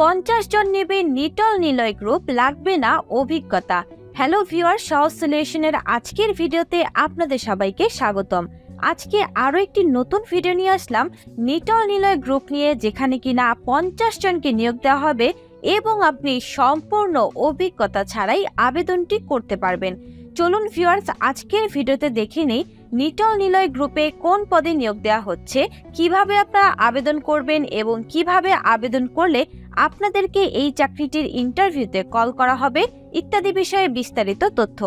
পঞ্চাশ জন নেবে নিটল নিলয় গ্রুপ লাগবে না অভিজ্ঞতা। হ্যালো ভিউয়ার সহজ সলিউশনের আজকের ভিডিওতে আপনাদের সবাইকে স্বাগতম। আজকে আরও একটি নতুন ভিডিও নিয়ে আসলাম নিটল নিলয় গ্রুপ নিয়ে, যেখানে কিনা পঞ্চাশ জনকে নিয়োগ দেওয়া হবে এবং আপনি সম্পূর্ণ অভিজ্ঞতা ছাড়াই আবেদনটি করতে পারবেন। চলুন ভিউয়ার্স আজকের ভিডিওতে দেখে নেই নিটল নিলয় গ্রুপে কোন পদে নিয়োগ দেওয়া হচ্ছে, কীভাবে আপনারা আবেদন করবেন এবং কীভাবে আবেদন করলে আপনাদেরকে এই চাকরিটির ইন্টারভিউতে কল করা হবে ইত্যাদি বিষয়ে বিস্তারিত তথ্য।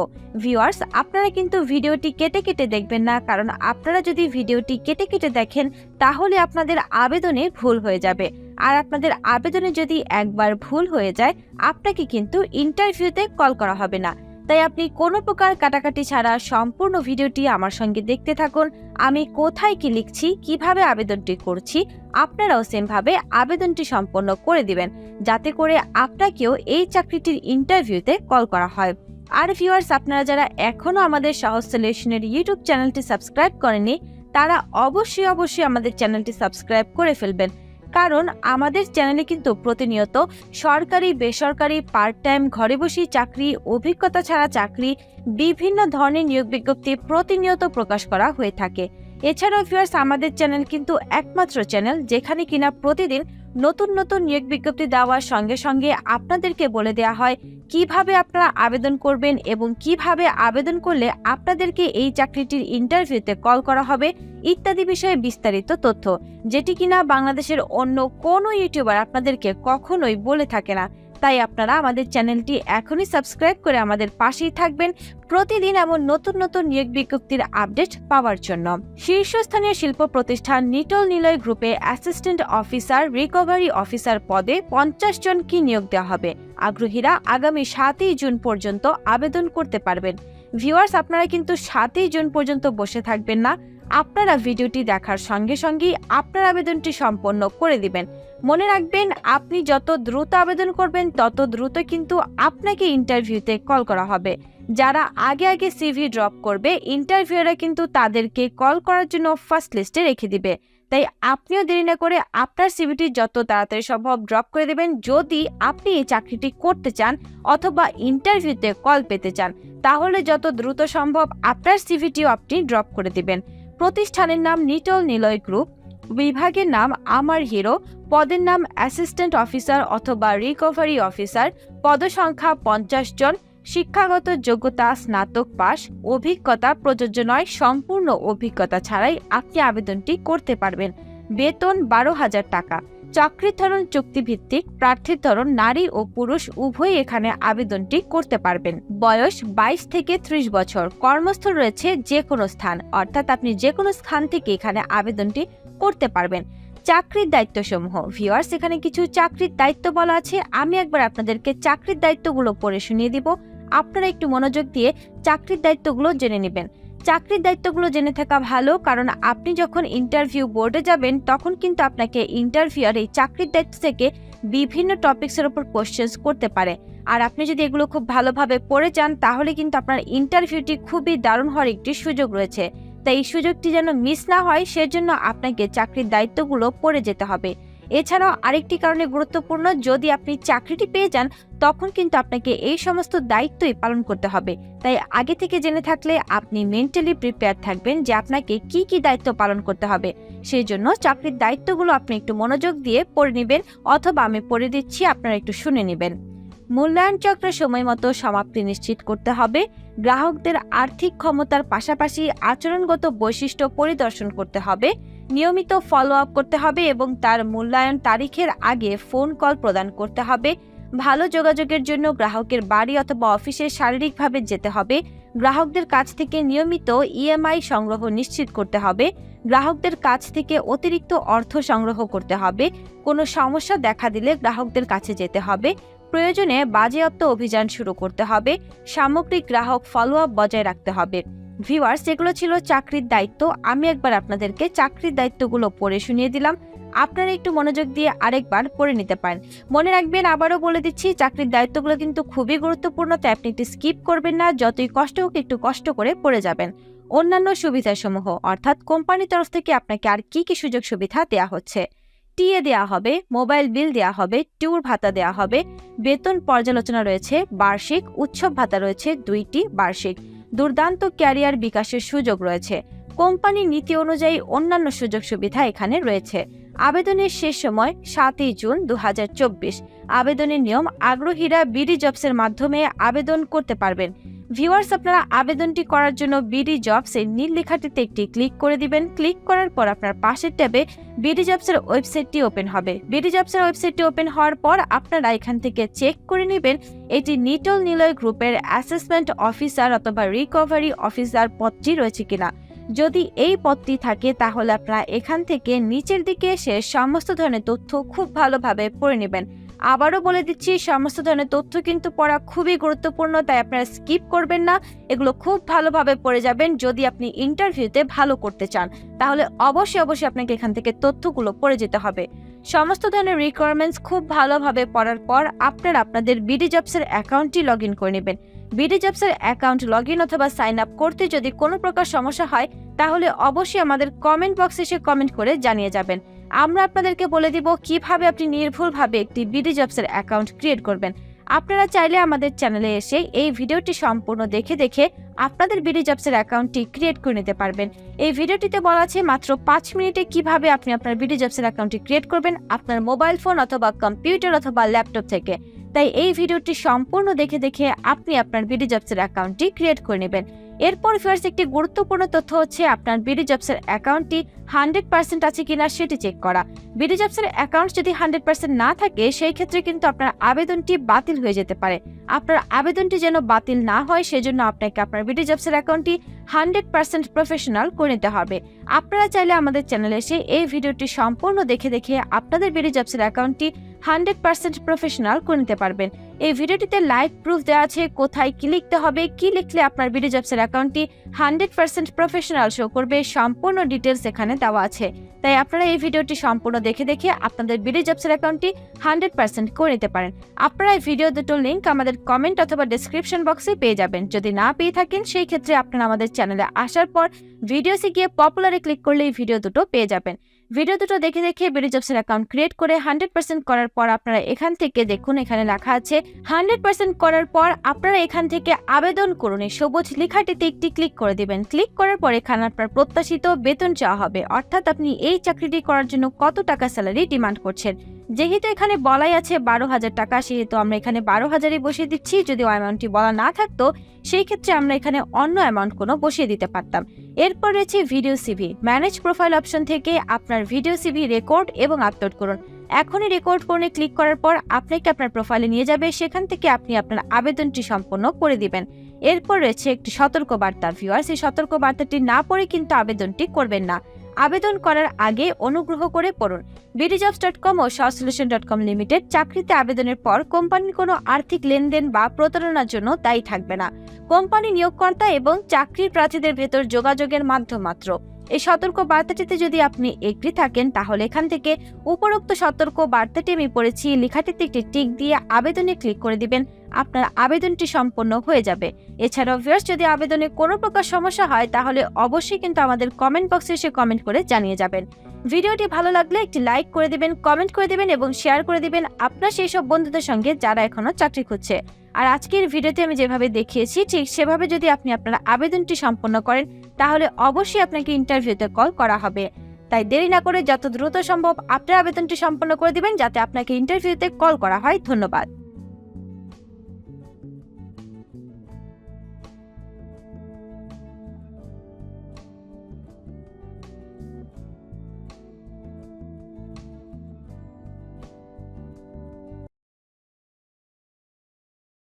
ভিউয়ার্স আপনারা কিন্তু ভিডিওটি কেটে কেটে দেখবেন না, কারণ আপনারা যদি ভিডিওটি কেটে কেটে দেখেন, তাহলে আপনাদের আবেদনে ভুল হয়ে যাবে। আর আপনাদের আবেদনে যদি একবার ভুল হয়ে যায়, আপনাকে কিন্তু ইন্টারভিউতে কল করা হবে না। তাই আপনি কোনো প্রকার কাটাকাটি ছাড়া সম্পূর্ণ ভিডিওটি আমার সঙ্গে দেখতে থাকুন। আমি কোথায় কি লিখছি, কীভাবে আবেদনটি করছি, আপনারাও সেমভাবে আবেদনটি সম্পন্ন করে দিবেন, যাতে করে আপনাকেও এই চাকরিটির ইন্টারভিউতে কল করা হয়। আর ভিউয়ার্স আপনারা যারা এখনও আমাদের সহজ সলিউশনের ইউটিউব চ্যানেলটি সাবস্ক্রাইব করেনি তারা অবশ্যই অবশ্যই আমাদের চ্যানেলটি সাবস্ক্রাইব করে ফেলবেন। কারণ আমাদের চ্যানেলে কিন্তু প্রতিনিয়ত সরকারি, বেসরকারি পার্ট টাইম ঘরে বসেই চাকরি, অভিজ্ঞতা ছাড়া চাকরি, বিভিন্ন ধরনের নিয়োগ বিজ্ঞপ্তি প্রতিনিয়ত প্রকাশ করা হয়ে থাকে। এছাড়াও ভিউয়ার্স আমাদের চ্যানেল কিন্তু একমাত্র চ্যানেল যেখানে কিনা প্রতিদিন নতুন নতুন নিয়োগ বিজ্ঞপ্তি দেওয়ার সঙ্গে সঙ্গে আপনাদেরকে বলে দেওয়া হয় কীভাবে আপনারা আবেদন করবেন এবং কীভাবে আবেদন করলে আপনাদেরকে এই চাকরিটির ইন্টারভিউতে কল করা হবে ইত্যাদি বিষয়ে বিস্তারিত তথ্য। যেটি কিনা বাংলাদেশের অন্য কোনো ইউটিউবার আপনাদেরকে কখনোই বলে থাকে না। তাই আপনারা আমাদের চ্যানেলটি এখনই সাবস্ক্রাইব করে আমাদের পাশেই থাকবেন প্রতিদিন এমন নতুন নতুন নিয়োগ বিজ্ঞপ্তির আপডেট পাওয়ার জন্য। শীর্ষস্থানীয় শিল্প প্রতিষ্ঠান নিটল নিলয় গ্রুপে অ্যাসিস্ট্যান্ট অফিসার রিকভারি অফিসার পদে পঞ্চাশ জনকে নিয়োগ দেওয়া হবে? আগ্রহীরা আগামী সাতই জুন পর্যন্ত আবেদন করতে পারবেন। ভিউয়ার্স, আপনারা কিন্তু সাতই জুন পর্যন্ত বসে থাকবেন না। আপনারা ভিডিওটি দেখার সঙ্গে সঙ্গেই আপনার আবেদনটি সম্পন্ন করে দিবেন। মনে রাখবেন, আপনি যত দ্রুত আবেদন করবেন, তত দ্রুত কিন্তু আপনাকে ইন্টারভিউতে কল করা হবে। যারা আগে আগে সিভি ড্রপ করবে ইন্টারভিউরা কিন্তু তাদেরকে কল করার জন্য ফার্স্ট লিস্টে রেখে দিবে। তাই আপনিও দেরি না করে আপনার সিভিটি যত তাড়াতাড়ি সম্ভব ড্রপ করে দেবেন। যদি আপনি এই চাকরিটি করতে চান অথবা ইন্টারভিউতে কল পেতে চান, তাহলে যত দ্রুত সম্ভব আপনার সিভিটিও আপনি ড্রপ করে দেবেন। প্রতিষ্ঠানের নাম নিটল নিলয় গ্রুপ বিভাগের নাম আমার হিরো পদের নাম অ্যাসিস্ট্যান্ট অফিসার অথবা রিকভারি অফিসার পদসংখ্যা পঞ্চাশ জন শিক্ষাগত যোগ্যতা, স্নাতক পাস অভিজ্ঞতা, প্রযোজ্য নয়, সম্পূর্ণ অভিজ্ঞতা ছাড়াই আপনি আবেদনটি করতে পারবেন। বেতন বারো হাজার টাকা। চাকরির ধরন চুক্তিভিত্তিক, প্রার্থীর ধরন নারী ও পুরুষ, উভয়ই এখানে আবেদনটি করতে পারবেন। বয়স বাইশ থেকে ত্রিশ বছর। কর্মস্থল রয়েছে যে কোনো স্থান, অর্থাৎ আপনি যে কোনো স্থান থেকে এখানে আবেদনটি করতে পারবেন। চাকরির দায়িত্বসমূহ। ভিওয়ার্স এখানে কিছু চাকরির দায়িত্ব বলা আছে। আমি একবার আপনাদেরকে চাকরির দায়িত্বগুলো পড়ে শুনিয়ে দিব। আপনারা একটু মনোযোগ দিয়ে চাকরির দায়িত্বগুলো জেনে নেবেন। চাকরির দায়িত্বগুলো জেনে থাকা ভালো, কারণ আপনি যখন ইন্টারভিউ বোর্ডে যাবেন, তখন কিন্তু আপনাকে ইন্টারভিউয়ার এই চাকরির দায়িত্ব থেকে বিভিন্ন টপিক্সের উপর কোশ্চেন্স করতে পারে। আর আপনি যদি এগুলো খুব ভালোভাবে পড়ে যান, তাহলে কিন্তু আপনার ইন্টারভিউটি খুবই দারুণ হওয়ার একটি সুযোগ রয়েছে। তাই এই সুযোগটি যেন মিস না হয়, সেজন্য আপনাকে চাকরির দায়িত্বগুলো পড়ে যেতে হবে। এছাড়াও আরেকটি কারণে গুরুত্বপূর্ণ, যদি আপনি চাকরিটি পেয়ে যান, তখন কিন্তু আপনাকে এই সমস্ত দায়িত্বই পালন করতে হবে। তাই আগে থেকে জেনে থাকলে আপনি মেন্টালি প্রিপেয়ার থাকবেন যে আপনাকে কি কি দায়িত্ব পালন করতে হবে। সেই জন্য চাকরির দায়িত্বগুলো আপনি একটু মনোযোগ দিয়ে পড়ে নেবেন, অথবা আমি পড়ে দিচ্ছি, আপনারা একটু শুনে নেবেন। মূল্যায়ন চক্রের সময় মতো সমাপ্তি নিশ্চিত করতে হবে। গ্রাহকদের আর্থিক ক্ষমতার পাশাপাশি আচরণগত বৈশিষ্ট্য পরিদর্শন করতে হবে। নিয়মিত ফলো আপ করতে হবে এবং তার মূল্যায়ন তারিখের আগে ফোন কল প্রদান করতে হবে। ভালো যোগাযোগের জন্য গ্রাহকের বাড়ি অথবা অফিসে শারীরিকভাবে যেতে হবে। গ্রাহকদের কাছ থেকে নিয়মিত ইএমআই সংগ্রহ নিশ্চিত করতে হবে। গ্রাহকদের কাছ থেকে অতিরিক্ত অর্থ সংগ্রহ করতে হবে। কোনো সমস্যা দেখা দিলে গ্রাহকদের কাছে যেতে হবে। প্রয়োজনে বাজেয়াপ্ত অভিযান শুরু করতে হবে। সামগ্রিক গ্রাহক ফলো আপ বজায় রাখতে হবে। ভিউয়ার্স এগুলো ছিল চাকরির দায়িত্ব, আমি একবার আপনাদেরকে চাকরির দায়িত্বগুলো পড়ে শুনিয়ে দিলাম। আপনারা একটু মনোযোগ দিয়ে আরেকবার পড়ে নিতে পারেন। মনে রাখবেন, আবারও বলে দিচ্ছি, চাকরির দায়িত্বগুলো কিন্তু খুবই গুরুত্বপূর্ণ, তাই আপনি একটু স্কিপ করবেন না, যতই কষ্ট হোক একটু কষ্ট করে পড়ে যাবেন। অন্যান্য সুবিধাসমূহ, অর্থাৎ কোম্পানির তরফ থেকে আপনাকে আর কি কি সুযোগ সুবিধা দেওয়া হচ্ছে? টিএ দেয়া হবে মোবাইল বিল দেয়া হবে ট্যুর ভাতা দেয়া হবে। বেতন পর্যালোচনা রয়েছে, বার্ষিক। উৎসব ভাতা রয়েছে, দুইটি বার্ষিক। দুর্দান্ত ক্যারিয়ার বিকাশের সুযোগ রয়েছে। কোম্পানির নীতি অনুযায়ী অন্যান্য সুযোগ সুবিধা এখানে রয়েছে। আবেদনের শেষ সময় সাতই জুন দু হাজার চব্বিশ। আবেদনের নিয়ম আগ্রহীরা বিডি জবসের মাধ্যমে আবেদন করতে পারবেন। ভিউয়ার্স, আপনারা আবেদনটি করার জন্য বিডি জবস এর নীল লেখাটিতে একটি ক্লিক করে দিবেন। ক্লিক করার পর আপনার পাশের ট্যাবে বিডি জবসের ওয়েবসাইটটি ওপেন হবে। বিডি জবসের ওয়েবসাইটটি ওপেন হওয়ার পর আপনারা এখান থেকে চেক করে নেবেন এটি নিটল নিলয় গ্রুপের অ্যাসেসমেন্ট অফিসার অথবা রিকভারি অফিসার পদটি রয়েছে কিনা। যদি এই পথটি থাকে, তাহলে আপনারা এখান থেকে নিচের দিকে এসে সমস্ত ধরনের তথ্য খুব ভালোভাবে পড়ে নেবেন। আবারও বলে দিচ্ছি, সমস্ত ধরনের তথ্য কিন্তু পড়া খুবই গুরুত্বপূর্ণ, তাই আপনারা স্কিপ করবেন না। এগুলো খুব ভালোভাবে পড়ে যাবেন যদি আপনি ইন্টারভিউতে ভালো করতে চান। তাহলে অবশ্যই অবশ্যই আপনাকে এখান থেকে তথ্যগুলো পড়ে যেতে হবে। সমস্ত ধরনের রিকোয়ারমেন্টস খুব ভালোভাবে পড়ার পর আপনারা আপনাদের বিডি জবসের অ্যাকাউন্টটি লগ ইন করে নেবেন। বিডি জবসের অ্যাকাউন্ট লগ ইন অথবা সাইন আপ করতে যদি কোনো প্রকার সমস্যা হয়, তাহলে অবশ্যই আমাদের কমেন্ট বক্সে এসে কমেন্ট করে জানিয়ে যাবেন। আমরা আপনাদেরকে বলে দিব কীভাবে আপনি নির্ভুলভাবে একটি বিডি জবসের অ্যাকাউন্ট ক্রিয়েট করবেন। আপনারা চাইলে আমাদের চ্যানেলে এসে এই ভিডিওটি সম্পূর্ণ দেখে দেখে আপনাদের বিডি জবসের অ্যাকাউন্টটি ক্রিয়েট করে নিতে পারবেন। এই ভিডিওটিতে বলা আছে মাত্র পাঁচ মিনিটে কীভাবে আপনি আপনার বিডি জবসের অ্যাকাউন্টটি ক্রিয়েট করবেন আপনার মোবাইল ফোন অথবা কম্পিউটার অথবা ল্যাপটপ থেকে। তাই এই ভিডিওটি সম্পূর্ণ দেখে দেখে আপনি আপনার বিডি জবসের অ্যাকাউন্টটি ক্রিয়েট করে নেবেন। এরপর ফিয়ার্স একটি গুরুত্বপূর্ণ তথ্য হচ্ছে আপনার বিডি জবসের অ্যাকাউন্টটি হান্ড্রেড পার্সেন্ট আছে কিনা সেটি চেক করা। বিডি জবসের অ্যাকাউন্ট যদি হান্ড্রেড পার্সেন্ট না থাকে, সেই ক্ষেত্রে কিন্তু আপনার আবেদনটি বাতিল হয়ে যেতে পারে। আপনার আবেদনটি যেন বাতিল না হয়, সেজন্য আপনাকে আপনার বিডি জবসের অ্যাকাউন্টটি হান্ড্রেড পার্সেন্ট প্রফেশনাল করে নিতে হবে। আপনারা চাইলে আমাদের চ্যানেলে এসে এই ভিডিওটি সম্পূর্ণ দেখে দেখে আপনাদের বিডি জবসের অ্যাকাউন্টটি হান্ড্রেড পার্সেন্ট প্রফেশনাল করে নিতে পারবেন। এই ভিডিওটিতে লাইভ প্রুফ দেওয়া আছে, কোথায় কি লিখতে হবে, কি লিখলে আপনার বিডি জবসের অ্যাকাউন্টটি হান্ড্রেড পার্সেন্ট প্রফেশনাল শো করবে, সম্পূর্ণ ডিটেলস এখানে দেওয়া আছে। তাই আপনারা এই ভিডিওটি সম্পূর্ণ দেখে দেখে আপনাদের বিডি জবসের অ্যাকাউন্টটি হান্ড্রেড পার্সেন্ট করে নিতে পারেন। আপনারা এই ভিডিও দুটো লিঙ্ক আমাদের কমেন্ট অথবা ডিসক্রিপশন বক্সে পেয়ে যাবেন। যদি না পেয়ে থাকেন, সেই ক্ষেত্রে আপনারা আমাদের চ্যানেলে আসার পর ভিডিওসে গিয়ে পপুলারে ক্লিক করলে এই ভিডিও দুটো পেয়ে যাবেন। ভিডিও দুটো দেখে দেখে বিডি জবসের অ্যাকাউন্ট ক্রিয়েট করে হান্ড্রেড পার্সেন্ট করার পর আপনারা এখান থেকে দেখুন, এখানে লেখা আছে হান্ড্রেড পার্সেন্ট করার পর আপনারা এখান থেকে আবেদন করুন। এই সবুজ লেখাটিতে একটি ক্লিক করে দেবেন। ক্লিক করার পর এখানে আপনার প্রত্যাশিত বেতন চাওয়া হবে। অর্থাৎ আপনি এই চাকরিটি করার জন্য কত টাকা স্যালারি ডিমান্ড করছেন? যেহেতু এখানে বলাই আছে বারো হাজার টাকা, সেহেতু আমরা এখানে বারো হাজারই বসিয়ে দিচ্ছি। যদি অ্যামাউন্টটি বলা না থাকতো, সেই ক্ষেত্রে আমরা এখানে অন্য অ্যামাউন্ট কোনো বসিয়ে দিতে পারতাম। এরপর রয়েছে video CV manage profile option থেকে আপনার ভিডিও সিভি রেকর্ড এবং আপলোড করুন। এখনই রেকর্ড করে ক্লিক করার পর আপনাকে আপনার প্রোফাইলে নিয়ে যাবে। সেখান থেকে আপনি আপনার আবেদনটি সম্পন্ন করে দিবেন। এরপর রয়েছে একটি সতর্ক বার্তা ভিউয়ার সেই সতর্ক বার্তাটি না পড়ে কিন্তু আবেদনটি করবেন না। আবেদন করার আগে অনুগ্রহ করে পড়ুন। বিডিজবস ডট কম ও সলিউশন ডট কম লিমিটেড চাকরিতে আবেদনের পর কোম্পানির কোনো আর্থিক লেনদেন বা প্রতারণার জন্য দায়ী থাকবে না। কোম্পানি নিয়োগকর্তা এবং চাকরির প্রার্থীদের ভেতর যোগাযোগের মাধ্যম মাত্র। এই সতর্ক বার্তাটিতে যদি আপনি এগ্রি থাকেন, তাহলে এখান থেকে উপরোক্ত সতর্ক বার্তাটি আমি পড়েছি। লেখাটিতে একটি টিক দিয়ে আবেদনে ক্লিক করে দিবেন। আপনার আবেদনটি সম্পন্ন হয়ে যাবে। এছাড়াও ভিউয়ার্স যদি আবেদনে কোনো প্রকার সমস্যা হয়, তাহলে অবশ্যই কিন্তু আমাদের কমেন্ট বক্সে এসে কমেন্ট করে জানিয়ে যাবেন। ভিডিওটি ভালো লাগলে একটি লাইক করে দেবেন কমেন্ট করে দেবেন এবং শেয়ার করে দিবেন আপনার সেই সব বন্ধুদের সঙ্গে যারা এখনও চাকরি খুঁজছে। আর আজকের ভিডিওতে আমি যেভাবে দেখিয়েছি, ঠিক সেভাবে যদি আপনি আপনার আবেদনটি সম্পন্ন করেন, তাহলে অবশ্যই আপনাকে ইন্টারভিউতে কল করা হবে। তাই দেরি না করে যত দ্রুত সম্ভব আপনার আবেদনটি সম্পন্ন করে দিবেন, যাতে আপনাকে ইন্টারভিউতে কল করা হয়। ধন্যবাদ।